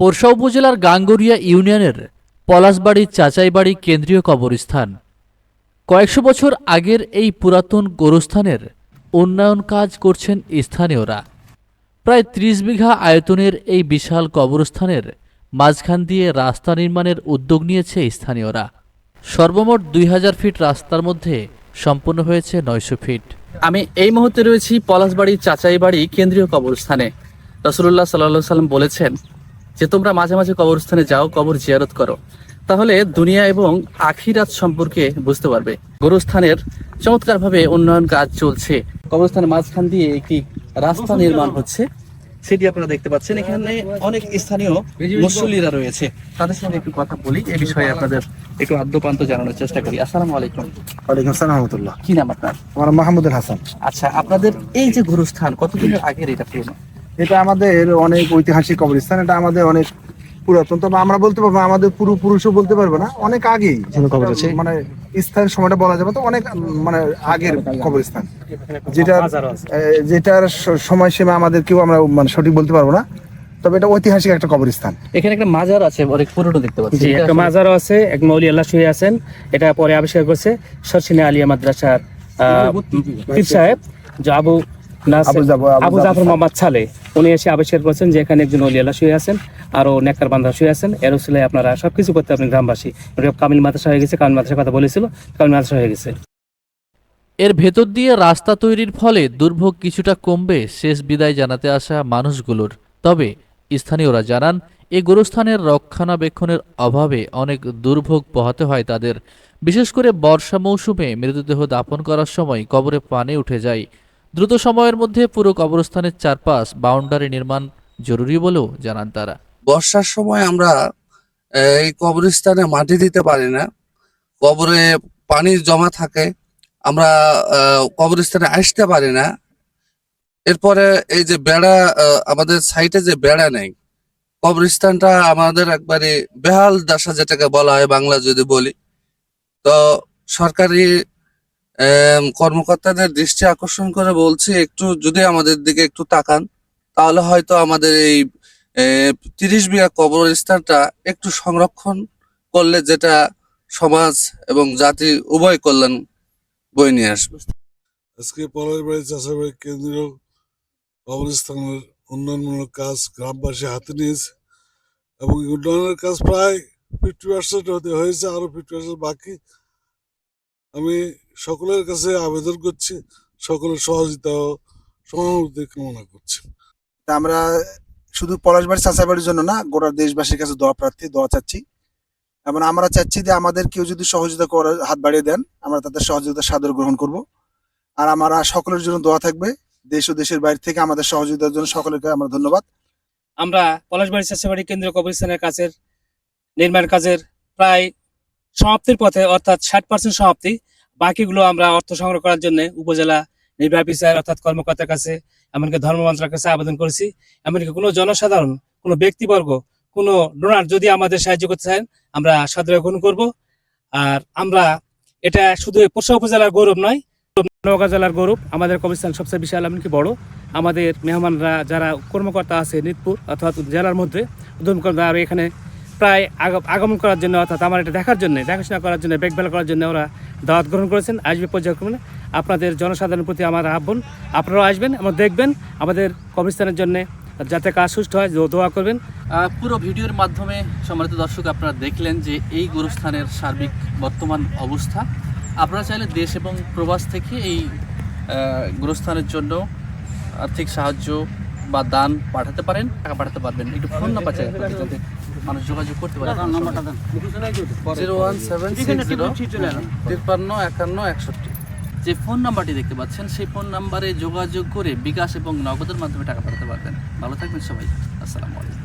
পোরশা উপজেলার গাঙ্গুরিয়া ইউনিয়নের পলাশবাড়ি চাচাইবাড়ি কেন্দ্রীয় কবরস্থান। কয়েকশো বছর আগের এই পুরাতন গোরস্থানের উন্নয়ন কাজ করছেন স্থানীয়রা। প্রায় ত্রিশ বিঘা আয়তনের এই বিশাল কবরস্থানের মাঝখান দিয়ে রাস্তা নির্মাণের উদ্যোগ নিয়েছে স্থানীয়রা। সর্বমোট দুই হাজার ফিট রাস্তার মধ্যে সম্পন্ন হয়েছে নয়শো ফিট। আমি এই মুহূর্তে রয়েছি পলাশবাড়ি চাচাইবাড়ি কেন্দ্রীয় কবরস্থানে। রসুল্লাহ সাল্লাহ সাল্লাম বলেছেন যে তোমরা মাঝে মাঝে কবরস্থানে যাও কবর জিয়ারত করো তাহলে দুনিয়া এবং আখিরাত সম্পর্কে বুঝতে পারবে। গোরস্থানের চমৎকারভাবে উন্নয়ন কাজ চলছে। কবরস্থানের মাঝখান দিয়ে একটি রাস্তা নির্মাণ হচ্ছে। সেটি আপনারা দেখতে পাচ্ছেন। এখানে অনেক স্থানীয় মুসল্লিরা রয়েছে। তাদের সঙ্গে একটু কথা বলি। এই বিষয়ে আপনাদের একটু আদ্যপান্ত জানানোর চেষ্টা করি। আসসালামু আলাইকুম। ওয়ালাইকুম আসসালাম রহমতুল্লাহ। কি নাম আপনার? আমার মাহমুদুল হাসান। আচ্ছা আপনাদের এই যে গুরুস্থান কতদিনের আগের এটা পুরনো? এটা আমাদের অনেক ঐতিহাসিক কবরস্থান এটা আমাদের অনেক পুরাতন। তবে আমরা বলতে পারব আমাদের পূর্বপুরুষও বলতে পারব না অনেক আগেই। কবর আছে? মানে স্থানের সময়টা বলা যাবে তো অনেক মানে আগের কবরস্থান। যেটা যেটার সময়সীমা আমাদের কেউ আমরা মানে সঠিক বলতে পারব না তবে এটা ঐতিহাসিক একটা কবরস্থান। এখানে একটা মাজার আছে অনেক পুরনো দেখতে পাচ্ছি। একটা মাজারও আছে এক মৌলি আল্লাহ শুয়ে আছেন এটা পরে আবিষ্কার করছে সরসিনা আলিয়া মাদ্রাসার আহ, পীর সাহেব যে আবু আবু জাফর- মোহাম্মদ সালে। উনি এসে আবিষ্কার করছেন যে এখানে একজন অলি আল্লাহ শুয়ে আছেন আরও নেকর বান্ধা শুয়ে আছেন। এর উসিলায় আপনারা সবকিছু করতে আপনি গ্রামবাসী। কামিল মাদ্রাসা হয়ে গেছে কামিল মাদ্রাসার কথা বলেছিল কামিল মাদ্রাসা হয়ে গেছে। এর ভেতর দিয়ে রাস্তা তৈরির ফলে দুর্ভোগ কিছুটা কমবে, শেষ বিদায় জানাতে আসা মানুষগুলোর। তবে স্থানীয়রা জানান এই গোরস্থানের রক্ষণাবেক্ষণের অভাবে অনেক দুর্ভোগ পোহাতে হয় তাদের। বিশেষ করে বর্ষা মৌসুমে মৃতদেহ দাপন করার সময় কবরে পানি উঠে যায়। দ্রুত সময়ের মধ্যে পুরো কবরস্থানের চারপাশ বাউন্ডারি নির্মাণ জরুরি বলেও জানান তারা। বর্ষার সময় আমরা এই কবরস্থানে মাটি দিতে পারি না। কবরে পানি জমা থাকে। আমরা কবরস্থানে আসতে পারি না। এরপরে এই যে বেড়া আমাদের সাইটে যে বেড়া নেই, কবরস্থানটা আমাদের একবারে বেহাল দশা যেটাকে বলা হয় বাংলা যদি বলি, তো সরকারি কর্মকর্তাদের দৃষ্টি আকর্ষণ করে বলছি, একটু যদি আমাদের দিকে একটু তাকান, তাহলে হয়তো আমাদের এই তিরিশ বিঘা কবরস্থানটা একটু সংরক্ষণ করলে যেটা সমাজ এবং জাতি উভয় কল্যাণ বই নিয়ে আসবে। আজকে পরের বাড়ি চাষাবাড়ি কেন্দ্রীয় কবরস্থানের উন্নয়নমূলক কাজ গ্রামবাসী হাতে নিয়েছে এবং উন্নয়নের কাজ প্রায় ফিফটি পার্সেন্ট হতে হয়েছে, আরও ফিফটি পার্সেন্ট বাকি আমি সকলের কাছে আবেদন করছি সকলের সহযোগিতা ও সহানুভূতি কামনা করছি। তা আমরা শুধু পলাশবাড়ি চাচাবাড়ির জন্য না গোটা দেশবাসীর কাছে দোয়া প্রার্থী দোয়া চাচ্ছি। এবং আমরা চাচ্ছি যে আমাদের কেউ যদি সহযোগিতা করে হাত বাড়িয়ে দেন আমরা তাদের সহযোগিতা সাদর গ্রহণ করব। আর আমরা সকলের জন্য দোয়া থাকবে দেশ ও দেশের বাইরে থেকে আমাদের সহযোগিতার জন্য সকলকে আমরা ধন্যবাদ। আমরা পলাশবাড়ি চাষাবাড়ি কেন্দ্রীয় কবরস্থানের কাজের নির্মাণ কাজের প্রায় সমাপ্তির পথে, অর্থাৎ ষাট পার্সেন্ট সমাপ্তি। বাকিগুলো আমরা অর্থ সংগ্রহ করার জন্য উপজেলা নির্বাহী অফিসার অর্থাৎ কর্মকর্তার কাছে, এমনকি ধর্ম মন্ত্রকের কাছে আবেদন করেছি। এমনকি কোনো জনসাধারণ, কোনো ব্যক্তিবর্গ, কোনো ডোনার যদি আমাদের সাহায্য করতে চান, আমরা সাদরে গ্রহণ করব। আর আমরা এটা শুধু পোষা উপজেলার গৌরব নয়, নওগাঁ জেলার গৌরব। আমাদের কবরস্থান সবচেয়ে বিশাল, এমনকি বড়। আমাদের মেহমানরা, যারা কর্মকর্তা আছে, নিতপুর অর্থাৎ জেলার মধ্যে উদ্যম কর্মী আর এখানে প্রায় আগ- আগমন করার জন্য, অর্থাৎ আমার এটা দেখার জন্য, দেখাশোনা করার জন্য দেখভাল করার জন্য ওরা দাওয়াত গ্রহণ করেছেন। আসবে পর্যায়ক্রমে। আপনাদের জনসাধারণের প্রতি আমার আহ্বান। আপনারাও আসবেন এবং দেখবেন, আমাদের কবরস্থানের জন্য, যাতে কাজ সুস্থ হয়, দোয়া করবেন। পুরো ভিডিওর মাধ্যমে সম্মানিত দর্শক, আপনারা দেখলেন যে এই গোরস্থানের সার্বিক বর্তমান অবস্থা। আপনারা চাইলে দেশ এবং প্রবাস থেকে এই গোরস্থানের জন্য আর্থিক সাহায্য বা দান পাঠাতে পারেন, টাকা পাঠাতে পারবেন। একটু ফোন নাম্বার চাই মানুষ যোগাযোগ করতে পারে। জিরো ওয়ান সেভেন জিরো তিপ্পান্ন একান্ন একষট্টি। যে ফোন নাম্বারটি দেখতে পাচ্ছেন, সেই ফোন নাম্বারে যোগাযোগ করে বিকাশ এবং নগদের মাধ্যমে টাকা পাঠাতে পারবেন। ভালো থাকবেন সবাই। আসসালামু আলাইকুম।